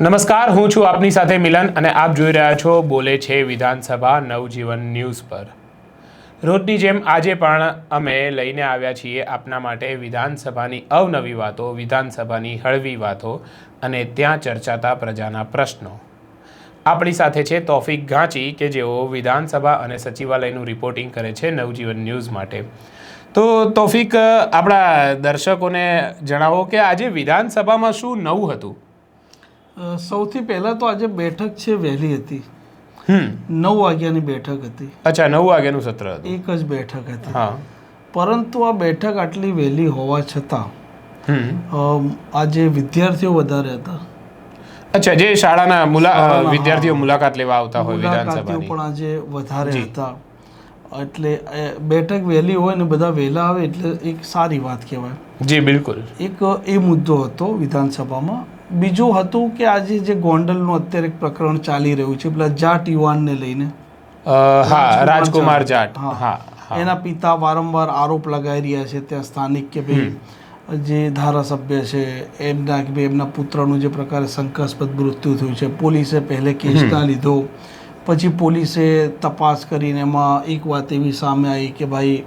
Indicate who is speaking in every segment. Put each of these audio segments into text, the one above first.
Speaker 1: નમસ્કાર, હું છું આપની સાથે મિલન અને આપ જોઈ રહ્યા છો બોલે છે વિધાનસભા નવજીવન ન્યૂઝ પર. રોજની જેમ આજે પણ અમે લઈને આવ્યા છીએ આપના માટે વિધાનસભાની અવનવી વાતો, વિધાનસભાની હળવી વાતો અને ત્યાં ચર્ચાતા પ્રજાના પ્રશ્નો. આપણી સાથે છે તોફિક ગાંચી કે જેઓ વિધાનસભા અને સચિવાલયનું રિપોર્ટિંગ કરે છે નવજીવન ન્યૂઝ માટે. તો તોફિક, આપણા દર્શકોને જણાવો કે આજે વિધાનસભામાં શું નવું હતું?
Speaker 2: સૌથી પહેલાં તો આજે બેઠક છે વહેલી હતી. નવ વાગ્યાની બેઠક હતી.
Speaker 1: અચ્છા નવ વાગ્યાનું સત્ર હતું.
Speaker 2: એક જ બેઠક હતી. પરંતુ આ બેઠક આટલી વહેલી હોવા છતાં આજે વિદ્યાર્થીઓ વધારે હતા.
Speaker 1: અચ્છા જે શાળાના મુલા વિદ્યાર્થીઓ મુલાકાત લેવા આવતા હોય વિધાનસભાની.
Speaker 2: પણ આજે વધારે હતા. એટલે બેઠક વહેલી હોય ને બધા વહેલા આવે એટલે એક સારી વાત કહેવાય.
Speaker 1: જી બિલકુલ.
Speaker 2: એક એ મુદ્દો હતો વિધાનસભામાં બીજું હતું કે આજે જે ગોંડલનું અત્યારે એક પ્રકરણ ચાલી રહ્યું છે પેલા જાટ યુવાનને લઈને.
Speaker 1: હા રાજકુમાર જાટ.
Speaker 2: હા. એના પિતા વારંવાર આરોપ લગાવી રહ્યા છે ત્યાં સ્થાનિક કે ભાઈ જે ધારાસભ્ય છે એમના કે ભાઈ એમના પુત્રનું જે પ્રકારે શંકાસ્પદ મૃત્યુ થયું છે. પોલીસે પહેલે કેસ ના લીધો. પછી પોલીસે તપાસ કરીને એમાં એક વાત એવી સામે આવી કે ભાઈ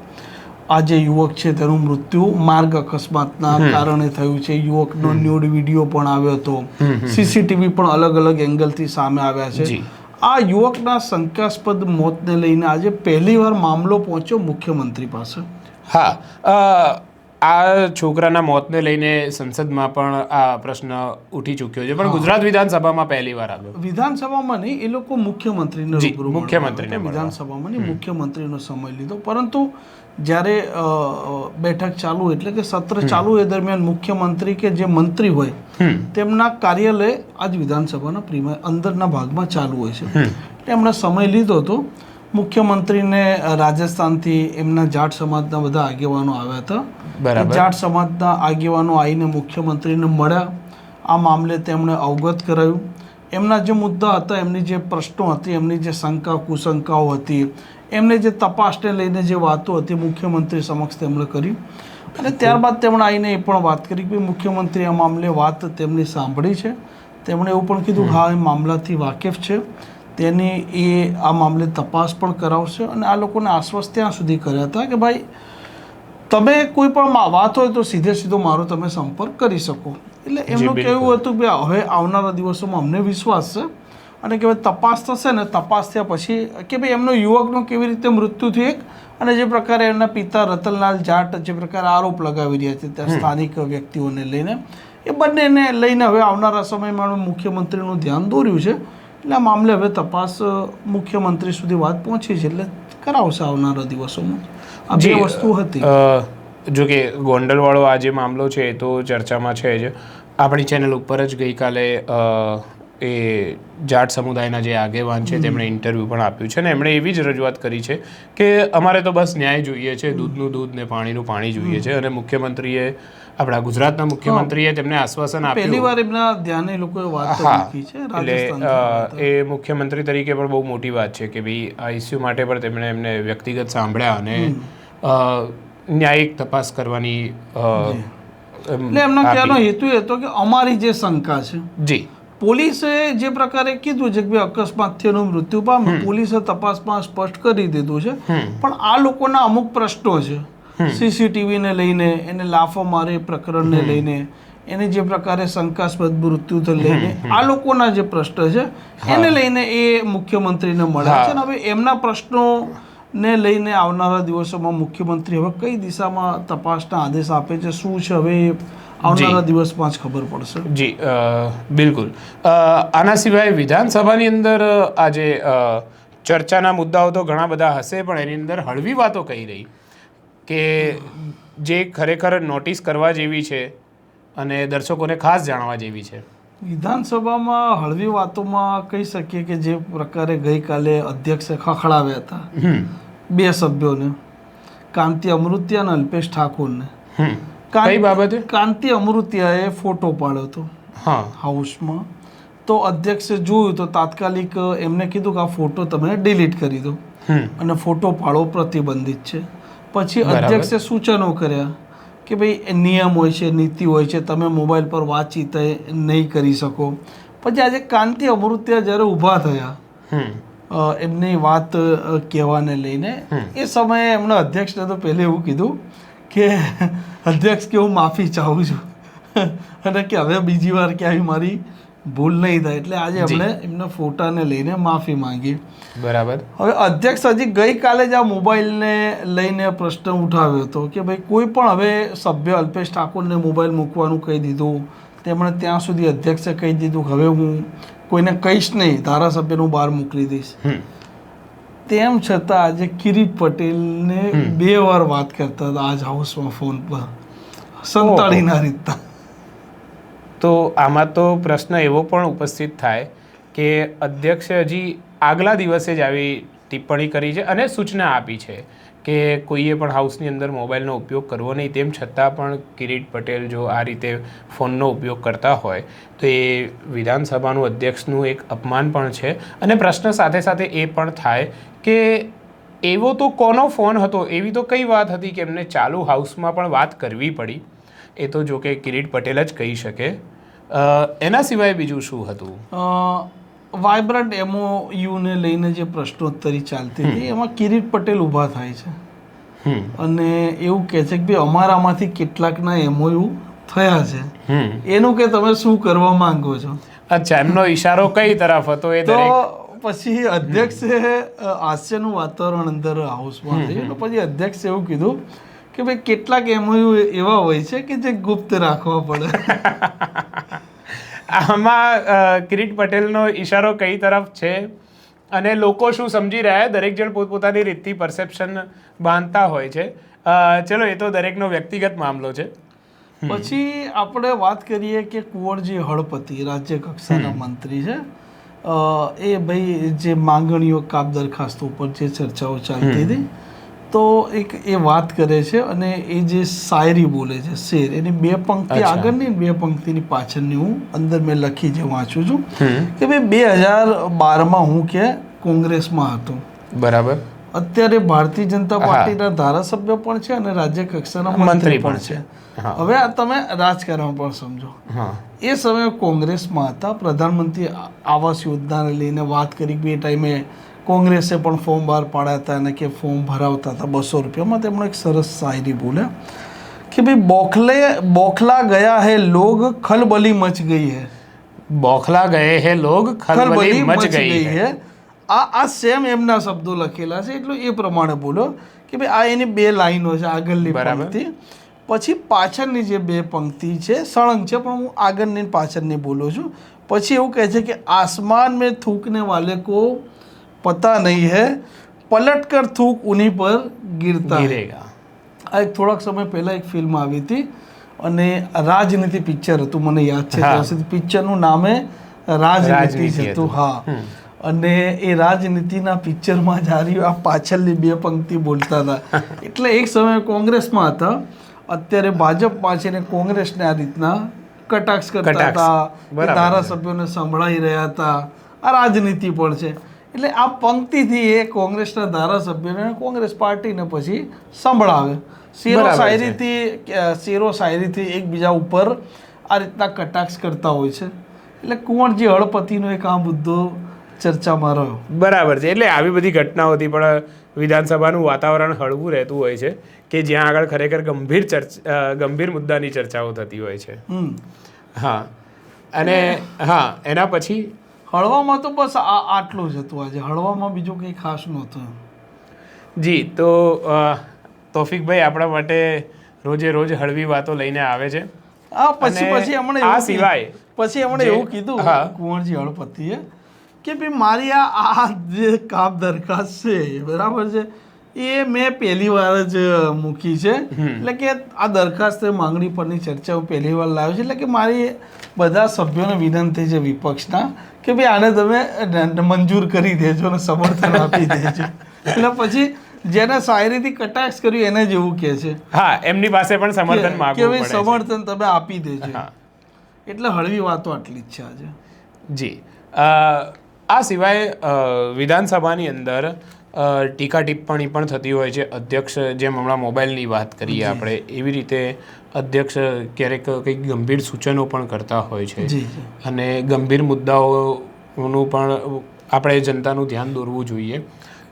Speaker 2: આ જે યુવક છે તેનું મૃત્યુ માર્ગ અકસ્માતના કારણે થયું છે. યુવકનો ન્યૂડ વીડિયો પણ આવ્યો હતો. સીસીટીવી પણ અલગ અલગ એંગલથી સામે આવ્યા છે. આ યુવકના શંકાસ્પદ મોતને લઈને આજે પહેલીવાર મામલો પહોંચ્યો મુખ્યમંત્રી પાસે.
Speaker 1: હા આ છોકરાના મોતને લઈને સંસદમાં પણ આ પ્રશ્ન ઉઠી ચૂક્યો છે. પણ ગુજરાત વિધાનસભામાં પહેલી વાર આવ્યો.
Speaker 2: વિધાનસભામાં નહીં એ લોકો મુખ્યમંત્રીને
Speaker 1: મુખ્યમંત્રીને
Speaker 2: વિધાનસભામાં નહીં મુખ્યમંત્રીનો સમય લીધો. પરંતુ જ્યારે બેઠક ચાલુ એટલે કે સત્ર ચાલુ એ દરમિયાન મુખ્યમંત્રી કે જે મંત્રી હોય તેમના કાર્યાલય આજ વિધાનસભાના પ્રીમિયર અંદરના ભાગમાં ચાલુ હોય છે. એમણે સમય લીધો હતો. મુખ્યમંત્રીને રાજસ્થાનથી એમના જાટ સમાજના બધા આગેવાનો આવ્યા હતા. જાટ સમાજના આગેવાનો આવીને મુખ્યમંત્રીને મળ્યા. આ મામલે તેમણે અવગત કરાયું. એમના જે મુદ્દા હતા એમની જે પ્રશ્નો હતી એમની જે શંકા કુશંકાઓ હતી એમને જે તપાસને લઈને જે વાતો હતી મુખ્યમંત્રી સમક્ષ તેમણે કરી. અને ત્યારબાદ તેમણે આવીને એ પણ વાત કરી કે મુખ્યમંત્રી આ મામલે વાત તેમની સાંભળી છે. તેમણે એવું પણ કીધું હા એ મામલાથી વાકેફ છે. તેની એ આ મામલે તપાસ પણ કરાવશે. અને આ લોકોને આશ્વસ્ત ત્યાં સુધી કર્યા હતા કે ભાઈ તમે કોઈ પણ વાત હોય તો સીધે સીધો મારો તમે સંપર્ક કરી શકો. એટલે એમનું કહેવું હતું કે હવે આવનારા દિવસોમાં અમને વિશ્વાસ છે. અને કે ભાઈ તપાસ થશે ને તપાસ થયા પછી કે ભાઈ એમનો યુવકનું કેવી રીતે મૃત્યુ થયું એક અને જે પ્રકારે એમના પિતા રતનલાલ જાટ જે પ્રકારે આરોપ લગાવી રહ્યા છે ત્યાં સ્થાનિક વ્યક્તિઓને લઈને એ બંનેને લઈને હવે આવનારા સમયમાં મુખ્યમંત્રીનું ધ્યાન દોર્યું છે. એટલે આ મામલે હવે તપાસ મુખ્યમંત્રી સુધી વાત પહોંચી છે એટલે કરાવશે આવનારા દિવસોમાં. આ બે વસ્તુ હતી.
Speaker 1: જો કે ગોંડલવાળો આ જે મામલો છે એ તો ચર્ચામાં છે જ. આપણી ચેનલ ઉપર જ ગઈકાલે એ જાટ સમુદાયના જે આગેવાન છે તેમણે ઇન્ટરવ્યૂ પણ આપ્યું છે ને એમણે એવી જ રજૂઆત કરી છે કે અમારે તો બસ ન્યાય જોઈએ છે દૂધનું દૂધ ને પાણીનું પાણી જોઈએ છે અને મુખ્યમંત્રીએ આપણા ગુજરાતના મુખ્યમંત્રીએ તેમને આશ્વાસન
Speaker 2: પહેલી
Speaker 1: આપ્યું.
Speaker 2: વાર એમના ધ્યાને લોકોએ વાત મૂકી છે
Speaker 1: એટલે એ મુખ્યમંત્રી તરીકે પણ બહુ મોટી વાત છે કે ભાઈ આ ઇસ્યુ માટે પણ તેમણે એમને વ્યક્તિગત સાંભળ્યા અને ન્યાયિક તપાસ કરવાની
Speaker 2: એટલે એમનો. કહેવાનો હેતુ એ હતો કે અમારી જે શંકા છે
Speaker 1: જી.
Speaker 2: પોલીસે જે પ્રકારે કીધું છે કે ભાઈ અકસ્માતથી એનું મૃત્યુ પામ્યું પોલીસે તપાસમાં સ્પષ્ટ કરી દીધું છે. પણ આ લોકોના અમુક પ્રશ્નો છે. સીસીટીવીને લઈને એને લાફો મારે પ્રકરણને લઈને એને જે પ્રકારે શંકાસ્પદ મૃત્યુથી લઈને આ લોકોના જે પ્રશ્ન છે એને લઈને એ મુખ્યમંત્રીને મળ્યા છે. અને હવે એમના પ્રશ્નો ને લઈને આવનારા દિવસોમાં મુખ્યમંત્રી હવે કઈ દિશામાં તપાસના આદેશ આપે છે? શું છે હવે? આવનારા દિવસમાં જ ખબર પડશે.
Speaker 1: જી બિલકુલ. આના સિવાય વિધાનસભાની અંદર આજે ચર્ચાના મુદ્દાઓ તો ઘણા બધા હશે પણ એની અંદર હળવી વાતો કહી રહી કે જે ખરેખર નોટિસ કરવા જેવી છે અને દર્શકોને ખાસ જાણવા જેવી છે.
Speaker 2: વિધાનસભામાં હળવી વાતોમાં કહી શકીએ કે જે પ્રકારે ગઈકાલે અધ્યક્ષે ખખડાવ્યા હતા. બે સભ્યોને કાંતિ અમૃત્ય અને અલ્પેશ ઠાકોરને.
Speaker 1: કઈ બાબતે?
Speaker 2: કાંતિ અમૃતિયાએ ફોટો પાડ્યો હતો.
Speaker 1: હા.
Speaker 2: હાઉસમાં. તો અધ્યક્ષે જોયું તો તાત્કાલિક એમને કીધું કે આ ફોટો તમે ડિલીટ કરી દો. અને ફોટો પાડવો પ્રતિબંધિત છે. પછી. અધ્યક્ષે સૂચનો કર્યા કે ભાઈ નિયમ હોય છે નીતિ હોય છે તમે મોબાઈલ પર વાતચીત નહીં કરી શકો. પછી આજે કાંતિ અમૃત્યા જ્યારે ઊભા થયા એમની વાત કહેવાને લઈને એ સમયે એમના અધ્યક્ષને તો પહેલે એવું કીધું કે અધ્યક્ષ કે હું માફી ચાહું છું. અને કે હવે બીજી વાર કે આવી મારી ભૂલ નહીં થાય. એટલે આજે એમણે એમના ફોટાને લઈને માફી માંગી.
Speaker 1: બરાબર.
Speaker 2: હવે અધ્યક્ષ હજી ગઈકાલે જ આ મોબાઈલને લઈને પ્રશ્ન ઉઠાવ્યો હતો કે ભાઈ કોઈ પણ હવે સભ્ય અલ્પેશ ઠાકોરને મોબાઈલ મૂકવાનું કહી દીધું તેમણે ત્યાં સુધી અધ્યક્ષે કહી દીધું હવે હું કોઈને કહીશ નહીં ધારાસભ્યનું બહાર મોકલી દઈશ. તેમ છતાં આજે કિરીટ પટેલને બે વાર વાત કરતા હતા આજ હાઉસમાં ફોન પર. સંતાડીના રીતના.
Speaker 1: તો આમાં તો પ્રશ્ન એવો પણ ઉપસ્થિત થાય કે અધ્યક્ષે હજી આગલા દિવસે જ આવી ટિપ્પણી કરી છે અને સૂચના આપી છે કે કોઈએ પણ હાઉસની અંદર મોબાઈલનો ઉપયોગ કરવો નહીં. તેમ છતાં પણ કિરીટ પટેલ જો આ રીતે ફોનનો ઉપયોગ કરતા હોય તો એ વિધાનસભાનું અધ્યક્ષનું એક અપમાન પણ છે. અને પ્રશ્ન સાથે સાથે એ પણ થાય કે એવો તો કોનો ફોન હતો એવી તો કઈ વાત હતી કે એમને ચાલુ હાઉસમાં પણ વાત કરવી પડી? એ તો જો કે કિરીટ પટેલ જ કહી શકે. એના સિવાય બીજું શું હતું?
Speaker 2: વાઇબ્રન્ટ એમઓયુને લઈને જે પ્રશ્નોત્તરી ચાલતી હતી એમાં કિરીટ પટેલ ઊભા થાય છે. અને એવું કહે છે કે ભાઈ અમારામાંથી કેટલાકના એમઓયુ થયા છે. એનું કે તમે શું કરવા માંગો છો?
Speaker 1: અચ્છા એમનો ઈશારો કઈ તરફ હતો? એ
Speaker 2: તો પછી અધ્યક્ષે હાસ્યનું વાતાવરણ અંદર હાઉસમાં થયું પછી અધ્યક્ષે એવું કીધું કે ભાઈ કેટલાક એમઓયુ એવા હોય છે કે જે ગુપ્ત રાખવા પડે.
Speaker 1: આમાં કિરીટ પટેલનો ઈશારો કઈ તરફ છે? અને લોકો શું સમજી રહ્યા? દરેક જણ પોતપોતાની રીતથી પરસેપ્શન બાંધતા હોય છે. ચલો એ તો દરેકનો વ્યક્તિગત મામલો છે.
Speaker 2: પછી આપણે વાત કરીએ કે કુંવરજી હળપતિ રાજ્ય કક્ષાના મંત્રી છે. એ ભાઈ જે માંગણીઓ કાપ દરખાસ્તો ઉપર જે ચર્ચાઓ ચાલતી હતી તો એક એ વાત કરે છે અને એ જે શાયરી બોલે છે શેર એની બે પંક્તિ. આગળની બે પંક્તિની પાછળની હું અંદર મેં લખી જે વાંચું છું કે ભાઈ બે હજાર બારમાં હું કે કોંગ્રેસમાં હતો.
Speaker 1: બરાબર.
Speaker 2: અત્યારે ભારતીય જનતા પાર્ટીના ધારાસભ્ય પણ છે અને રાજ્ય કક્ષાના મંત્રી પણ
Speaker 1: પણ
Speaker 2: છે. હવે આ તમે રાજકારણ પણ સમજો. એ સમયે કોંગ્રેસમાં હતા પ્રધાનમંત્રી આવાસ યોજનાને લઈને વાત કરી બે ટાઈમે કોંગ્રેસે પણ ફોર્મ બહાર પાડ્યા હતા અને કે ફોર્મ ભરાવતા હતા બસો રૂપિયામાં. તેમણે એક સરસ શાયરી બોલ્યા કે ભાઈ બોખલે બોખલા ગયા હે લોગ ખલબલી મચ ગઈ હે.
Speaker 1: બોખલા ગયે હે લોગ ખલબલી મચ ગઈ હે.
Speaker 2: આ આ સેમ એમના શબ્દો લખેલા છે એટલે એ પ્રમાણે બોલો કે ભાઈ આ એની બે લાઈનો છે આગળની. પંક્તિ પછી પાછળની જે બે પંક્તિ છે સળંગ છે પણ હું આગળની પાછળની બોલું છું પછી એવું કહે છે કે આસમાન મેં થૂકને વાલે કો પતા નહીં હે પલટ કર થૂક ઉની પર ગીરતા હૈ આ એક થોડાક સમય પહેલા એક ફિલ્મ આવી હતી અને રાજનીતિ પિક્ચર હતું મને યાદ છે પિક્ચરનું નામે રાજનીતિ હતું. હા. અને એ રાજનીતિના પિક્ચરમાં જ હારી આ પાછળની બે પંક્તિ બોલતા હતા. એટલે એક સમયે કોંગ્રેસમાં હતા. અત્યારે ભાજપમાં છે ને કોંગ્રેસને આ રીતના કટાક્ષ કરતા. હતા. ધારાસભ્યોને સંભળાઈ રહ્યા હતા. આ રાજનીતિ પણ છે. એટલે આ પંક્તિથી એ કોંગ્રેસના ધારાસભ્યોને કોંગ્રેસ પાર્ટીને પછી સંભળાવે. શેરો શાયરીથી શેરો શાયરીથી એકબીજા ઉપર આ રીતના કટાક્ષ કરતા હોય છે. એટલે કુંવરજી હળપતિનો એક આ મુદ્દો ચર્ચામાં રહ્યો
Speaker 1: બરાબર છે. એટલે આવી બધી ઘટનાઓથી પણ વિધાનસભાનું વાતાવરણ હળવું રહેતું હોય છે કે જ્યાં આગળ ખરેખર ગંભીર ચર્ચા ગંભીર મુદ્દાની ચર્ચાઓ થતી હોય છે. હા. અને હા એના પછી?
Speaker 2: હળવામાં તો બસ આટલું જ હતું આજે. હળવામાં બીજું કંઈ ખાસ નહોતું.
Speaker 1: જી તો તોફિકભાઈ આપણા માટે રોજે રોજ હળવી વાતો લઈને આવે છે.
Speaker 2: આ પછી પછી હમણાં
Speaker 1: આ સિવાય
Speaker 2: પછી
Speaker 1: હમણાં
Speaker 2: એવું કીધું. કુંવરજી હળપતિએ કે ભાઈ મારી આ જે કામ દરખાસ્ત છે બરાબર છે. એ મેં પહેલી વાર જ મૂકી છે. એટલે કે આ દરખાસ્ત માંગણી પરની ચર્ચા હું પહેલી વાર લાવ્યો છે. એટલે કે મારી બધા સભ્યોને વિનંતી છે વિપક્ષના કે ભાઈ આને તમે મંજૂર કરી દેજો અને સમર્થન આપી દેજો. એટલે પછી જેને શાયરીથી કટાક્ષ કર્યું એને જ એવું કહે છે.
Speaker 1: હા એમની પાસે પણ સમર્થન
Speaker 2: કે ભાઈ સમર્થન તમે આપી દેજો. એટલે હળવી વાતો આટલી જ છે આજે.
Speaker 1: જી. આ સિવાય વિધાનસભાની અંદર ટીકા ટિપ્પણી પણ થતી હોય છે. અધ્યક્ષ જેમ હમણાં મોબાઈલની વાત કરીએ આપણે એવી રીતે અધ્યક્ષ ક્યારેક કંઈક ગંભીર સૂચનો પણ કરતા હોય છે. અને ગંભીર મુદ્દાઓનું પણ આપણે જનતાનું ધ્યાન દોરવું જોઈએ.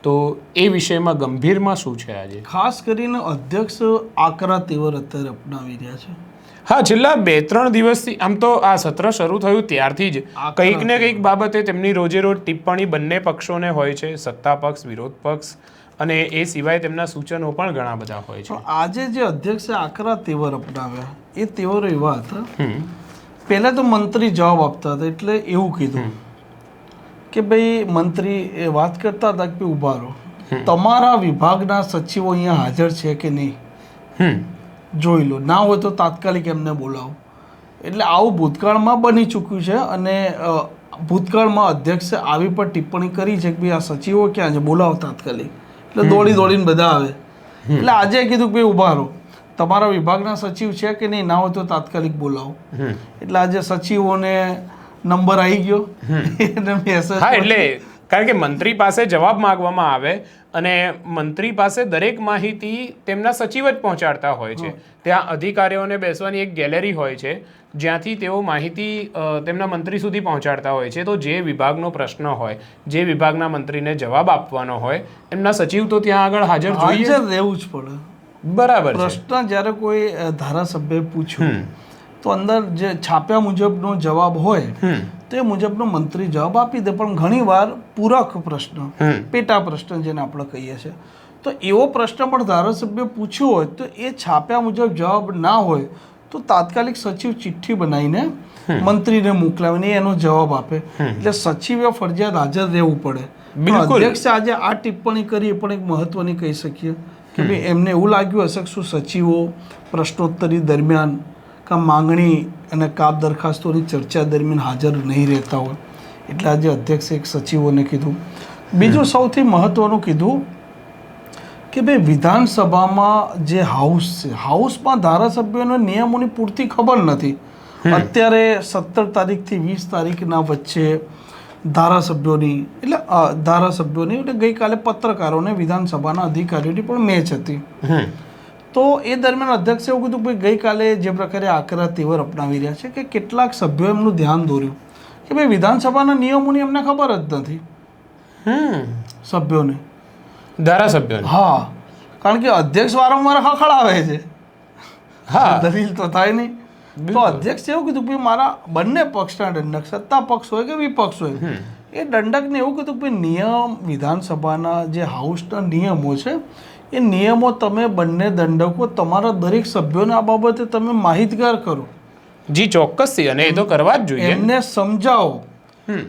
Speaker 1: તો એ વિષયમાં ગંભીરમાં શું છે આજે?
Speaker 2: ખાસ કરીને અધ્યક્ષ આકરા તેવર અત્યારે અપનાવી રહ્યા છે.
Speaker 1: હા છેલ્લા બે ત્રણ દિવસથી આમ તો આ સત્ર શરૂ થયું ત્યારથી જ. કંઈક ને કંઈક બાબતે તેમની રોજે રોજ ટિપ્પણી બંને પક્ષોને હોય છે સત્તા પક્ષ વિરોધ પક્ષ અને એ સિવાય તેમના સૂચનો પણ ઘણા બધા હોય છે.
Speaker 2: આજે જે અધ્યક્ષે આકરા તેવર અપનાવ્યા એ તેવર એવા હતા. પહેલાં તો મંત્રી જવાબ આપતા હતા એટલે એવું કીધું કે ભાઈ મંત્રી એ વાત કરતા હતા કે ઊભા રહો. તમારા વિભાગના સચિવો અહીંયા હાજર છે કે નહીં?
Speaker 1: હમ.
Speaker 2: જોઈ લો. ના હોય તો તાત્કાલિક એમને બોલાવો. એટલે આવું ભૂતકાળમાં બની ચૂક્યું છે અને ભૂતકાળમાં અધ્યક્ષે આવી પણ ટિપ્પણી કરી છે કે ભાઈ આ સચિવો ક્યાં છે? બોલાવો તાત્કાલિક. એટલે દોડી દોડીને બધા આવે. એટલે આજે કીધું કે ભાઈ ઊભા રહો તમારા વિભાગના સચિવ છે કે નહીં? ના હોય તો તાત્કાલિક બોલાવો. એટલે આજે સચિવોને નંબર આવી ગયો.
Speaker 1: એટલે કારણ કે મંત્રી પાસે જવાબ માગવામાં આવે અને મંત્રી પાસે દરેક માહિતી તેમના સચિવ જ પહોંચાડતા હોય છે. ત્યાં અધિકારીઓને બેસવાની એક ગેલેરી હોય છે જ્યાંથી તેઓ માહિતી તેમના મંત્રી સુધી પહોંચાડતા હોય છે. તો જે વિભાગનો પ્રશ્ન હોય જે વિભાગના મંત્રીને જવાબ આપવાનો હોય એમના સચિવ તો ત્યાં આગળ હાજર
Speaker 2: હાજર રહેવું જ પડે.
Speaker 1: બરાબર
Speaker 2: પ્રશ્ન જ્યારે કોઈ ધારાસભ્ય પૂછ્યું તો અંદર જે છાપ્યા મુજબનો જવાબ હોય તે મુજબનો મંત્રી જવાબ આપી દે. પણ ઘણીવાર પૂરક પ્રશ્ન પેટા પ્રશ્ન જેને આપણે કહીએ છીએ. તો એવો પ્રશ્ન પણ ધારાસભ્ય પૂછ્યો હોય તો એ છાપ્યા મુજબ જવાબ ના હોય તો તાત્કાલિક સચિવ ચિઠ્ઠી બનાવીને મંત્રીને મોકલાવીને એનો જવાબ આપે. એટલે સચિવે ફરજિયાત હાજર રહેવું પડે. અધ્યક્ષે આજે આ ટિપ્પણી કરી એ પણ એક મહત્વની કહી શકીએ કે ભાઈ એમને એવું લાગ્યું હશે કે શું સચિવો પ્રશ્નોત્તરી દરમિયાન કા માંગણી અને કાપ દરખાસ્તોની ચર્ચા દરમિયાન હાજર નહીં રહેતા હોય. એટલે આજે અધ્યક્ષે એક સચિવોને કીધું. બીજું સૌથી મહત્વનું કીધું કે ભાઈ વિધાનસભામાં જે હાઉસ છે હાઉસમાં ધારાસભ્યોને નિયમોની પૂરતી ખબર નથી. અત્યારે સત્તર તારીખથી વીસ તારીખના વચ્ચે ધારાસભ્યોની એટલે ધારાસભ્યોની એટલે ગઈકાલે પત્રકારોને વિધાનસભાના અધિકારીઓની પણ મેચ હતી. તો એ દરમિયાન અધ્યક્ષે એવું કીધું કે ગઈકાલે જે પ્રકારે આકરા તેવર અપનાવી રહ્યા છે કે કેટલાક સભ્યો એમનું ધ્યાન દોર્યું કે ભાઈ વિધાનસભાના નિયમોની એમને ખબર જ નથી. સભ્યોને.
Speaker 1: ધારાસભ્યો
Speaker 2: હા. કારણ કે અધ્યક્ષ વારંવાર ખખડાવે છે.
Speaker 1: હા.
Speaker 2: દલીલ તો થાય નહીં. તો અધ્યક્ષ એવું કીધું કે મારા બંને પક્ષના દંડક સત્તા પક્ષ હોય કે વિપક્ષ હોય એ દંડકને એવું કીધું કે નિયમ વિધાનસભાના જે હાઉસના નિયમો છે એ નિયમો તમે બંને દંડકો તમારા દરેક સભ્યોને આ બાબતે તમે માહિતગાર કરો.
Speaker 1: જી ચોક્કસથી અને એ તો કરવા જ જોઈએ.
Speaker 2: એમને સમજાવો.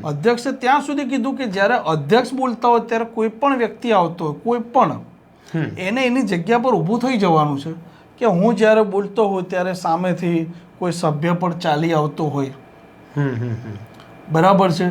Speaker 2: અધ્યક્ષે ત્યાં સુધી કીધું કે જ્યારે અધ્યક્ષ બોલતા હોય ત્યારે કોઈ પણ વ્યક્તિ આવતો હોય કોઈ પણ એને એની જગ્યા પર ઊભું થઈ જવાનું છે કે હું જ્યારે બોલતો હોઉં ત્યારે સામેથી કોઈ સભ્ય પણ ચાલી આવતો હોય. બરાબર છે?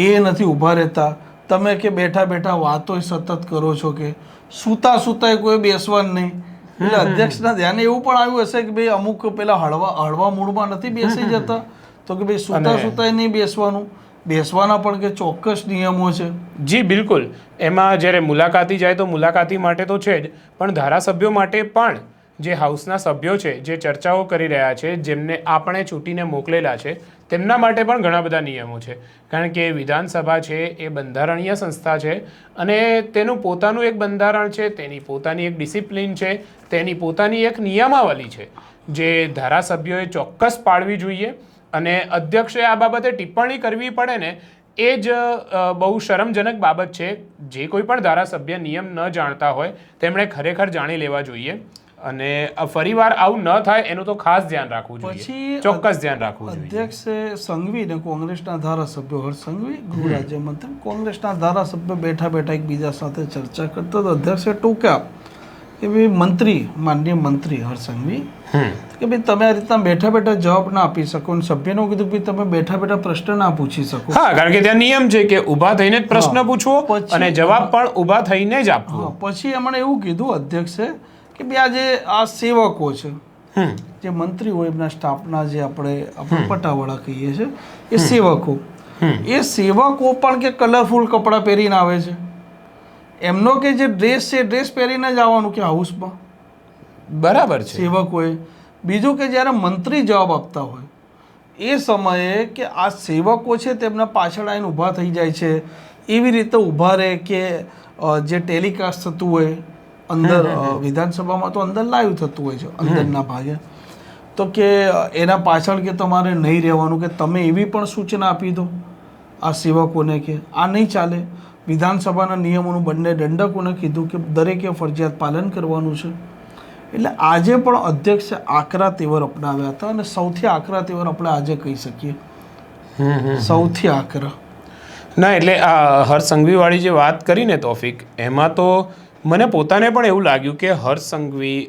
Speaker 2: એ નથી ઊભા રહેતા. તમે કે બેઠા બેઠા વાતો સતત કરો છો કે સૂતા સૂતા કોઈ બેસવાનું નહીં. એટલે અધ્યક્ષના ધ્યાને એવું પણ આવ્યું હશે કે ભાઈ અમુક પેલા હળવા હળવા મૂડમાં નથી બેસી જતા. તો કે ભાઈ સૂતા સૂતા નહીં બેસવાનું. બેસવાના પણ કે ચોક્કસ નિયમો છે.
Speaker 1: જી બિલકુલ. એમાં જ્યારે મુલાકાતી જાય તો મુલાકાતી માટે તો છે જ પણ ધારાસભ્યો માટે પણ જે હાઉસના સભ્યો છે જે ચર્ચાઓ કરી રહ્યા છે જેમને આપણે છૂટીને મોકલેલા છે તેમના માટે પણ ઘણા બધા નિયમો છે. કારણ કે વિધાનસભા છે, એ બંધારણીય સંસ્થા છે અને તેનું પોતાનું એક બંધારણ છે, તેની પોતાની એક ડિસિપ્લિન છે, તેની પોતાની એક નિયમાવલી છે જે ધારાસભ્યોએ ચોક્કસ પાળવી જોઈએ અને અધ્યક્ષે આ બાબતે ટિપ્પણી કરવી પડે ને, એ જ બહુ શરમજનક બાબત છે. જે કોઈ પણ ધારાસભ્ય નિયમ ન જાણતા હોય, તેમણે ખરેખર જાણી લેવા જોઈએ. અને ફરીવાર આવું ન થાય એનું તો ખાસ ધ્યાન રાખવું જોઈએ. ચોક્કસ ધ્યાન રાખવું જોઈએ.
Speaker 2: અધ્યક્ષે સંઘવી ને કોંગ્રેસના ધારાસભ્યો હર્ષ સંઘવી ગૃહ રાજ્યમંત્રી કોંગ્રેસના ધારાસભ્યો બેઠા બેઠા એકબીજા સાથે ચર્ચા કરતા તો અધ્યક્ષે ટૂંકા કે ભાઈ મંત્રી માનનીય મંત્રી હર્ષ સંઘવી કે ભાઈ તમે આ રીતના બેઠા બેઠા જવાબ ના આપી શકો. અને સભ્યને કીધું કે તમે બેઠા બેઠા પ્રશ્ન ના પૂછી શકો.
Speaker 1: હા કારણ કે ત્યાં નિયમ છે કે ઊભા થઈને જ પ્રશ્ન. પૂછવો અને જવાબ પણ ઊભા થઈને જ આપવો.
Speaker 2: પછી એમણે એવું કીધું અધ્યક્ષે કે ભાઈ આ જે આ સેવકો છે જે મંત્રી હોય એમના સ્ટાફના જે આપણે આપણે પટાવાળા કહીએ છીએ એ સેવકો. એ સેવકો પણ કે કલરફુલ કપડાં પહેરીને આવે છે? એમનો કે જે ડ્રેસ છે ડ્રેસ પહેરીને જ આવવાનું કે હાઉસમાં
Speaker 1: બરાબર છે.
Speaker 2: સેવકોએ. બીજું કે જ્યારે મંત્રી જવાબ આપતા હોય એ સમયે કે આ સેવકો છે તેમના પાછળ આવીને ઊભા થઈ જાય છે એવી રીતે ઊભા રહે કે જે ટેલિકાસ્ટ થતું હોય અંદર વિધાનસભામાં તો અંદર લાઈવ થતું હોય છે અંદરના ભાગે. તો કે એના પાછળ કે તમારે નહીં રહેવાનું કે તમે એવી પણ સૂચના આપી દો આ સેવકોને કે આ નહીં ચાલે. વિધાનસભાના નિયમોનું બંને દંડકોને કીધું કે દરેકે ફરજિયાત પાલન કરવાનું છે. એટલે આજે પણ અધ્યક્ષે આકરા તેવર અપનાવ્યા હતા અને સૌથી આકરા તેવર આપણે આજે કહી શકીએ. સૌથી આકરા.
Speaker 1: ના એટલે આ હર્ષ સંઘવીવાળી જે વાત કરી ને તોફિક એમાં તો મને પોતાને પણ એવું લાગ્યું કે હર્ષ સંઘવી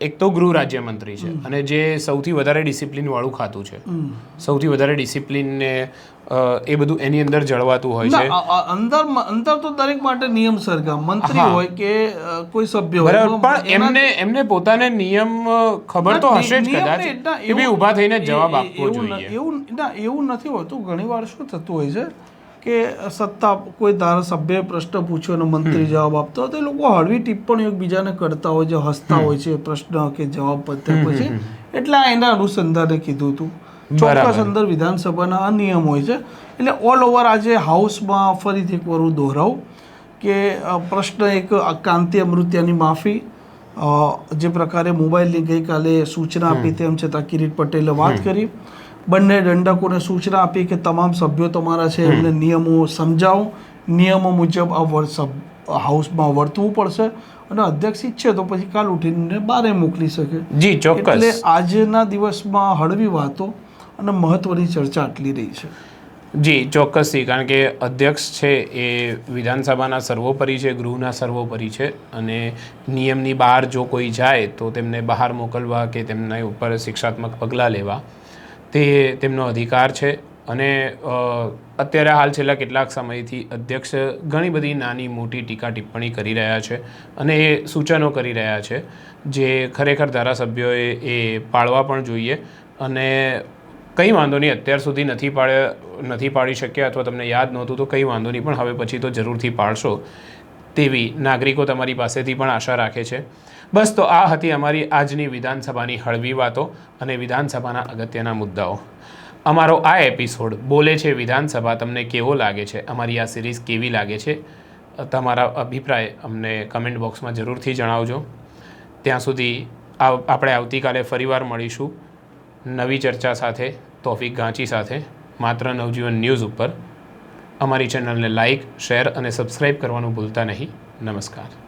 Speaker 1: એક તો ગૃહ રાજ્યમંત્રી છે અને જે સૌથી વધારે ડિસિપ્લિનવાળું ખાતું છે. સૌથી વધારે ડિસિપ્લિનને એ બધું એની અંદર જળવાતું હોય છે.
Speaker 2: અંદર અંદર તો દરેક માટે નિયમ સરખા મંત્રી હોય કે કોઈ સભ્ય હોય.
Speaker 1: પણ એમને એમને પોતાને નિયમ ખબર તો હશે જ કદાચ એ
Speaker 2: એવું-
Speaker 1: ઊભા થઈને જવાબ આપવો જોઈએ.
Speaker 2: એવું ના એવું નથી હોતું. ઘણી વાર શું થતું હોય છે કે સત્તા કોઈ ધારાસભ્યએ પ્રશ્ન પૂછ્યો અને મંત્રી જવાબ આપતો હોય તો એ લોકો હળવી ટિપ્પણીઓ એકબીજાને કરતા હોય છે હસતા હોય છે પ્રશ્ન કે જવાબ પત્યા પછી. એટલે આ એના અનુસંધાને કીધું હતું ચોક્કસ અંદર વિધાનસભાના આ નિયમ હોય છે. એટલે ઓલ ઓવર આજે હાઉસમાં ફરીથી એક વાર હું દોહરાવું કે પ્રશ્ન એક કાંતિ અમૃત્યાની માફી જે પ્રકારે મોબાઈલની ગઈકાલે સૂચના આપી તેમ છતાં કિરીટ પટેલે વાત કરી. બંને દંડકોને સૂચના આપી કે તમામ સભ્યો તમારા છે એમને નિયમો સમજાવો. નિયમો મુજબ આ વર્ષ હાઉસમાં વર્તવું પડશે અને અધ્યક્ષ ઈચ્છે તો પછી કાલ ઉઠીને બારે મોકલી શકે.
Speaker 1: જી
Speaker 2: એટલે આજના દિવસમાં હળવી વાતો અને મહત્વની ચર્ચા આટલી રહી છે.
Speaker 1: જી ચોક્કસથી કારણ કે અધ્યક્ષ છે એ વિધાનસભાના સર્વોપરી છે ગૃહના સર્વોપરી છે અને નિયમની બહાર જો કોઈ જાય તો તેમને બહાર મોકલવા કે તેમના ઉપર શિક્ષાત્મક પગલાં લેવા. તે તેમનો અધિકાર છે અને અત્યારે હાલ છેલ્લા કેટલાક સમયથી અધ્યક્ષ ઘણી બધી નાની મોટી ટીકા ટિપ્પણી કરી રહ્યા છે અને એ સૂચનો કરી રહ્યા છે જે ખરેખર ધારાસભ્યોએ એ પાળવા પણ જોઈએ અને કંઈ વાંધો નહીં, અત્યાર સુધી નથી પાડ્યા, નથી પાડી શક્યા અથવા તમને યાદ નહોતું તો કંઈ વાંધો નહીં, પણ હવે પછી તો જરૂરથી પાડશો તેવી નાગરિકો તમારી પાસેથી પણ આશા રાખે છે. બસ તો આ હતી અમારી આજની વિધાનસભાની હળવી વાતો અને વિધાનસભાના અગત્યના મુદ્દાઓ. અમારો આ એપિસોડ બોલે છે વિધાનસભા તમને કેવો લાગે છે? અમારી આ સિરીઝ કેવી લાગે છે? તમારા અભિપ્રાય અમને કમેન્ટ બોક્સમાં જરૂરથી જણાવજો. ત્યાં સુધી આપણે આવતીકાલે ફરીવાર મળીશું નવી ચર્ચા સાથે તોફિક ગાંચી સાથે, માત્ર નવજીવન ન્યૂઝ ઉપર. અમારી ચેનલને લાઇક શેર અને સબસ્ક્રાઈબ કરવાનું ભૂલતા નહીં. નમસ્કાર.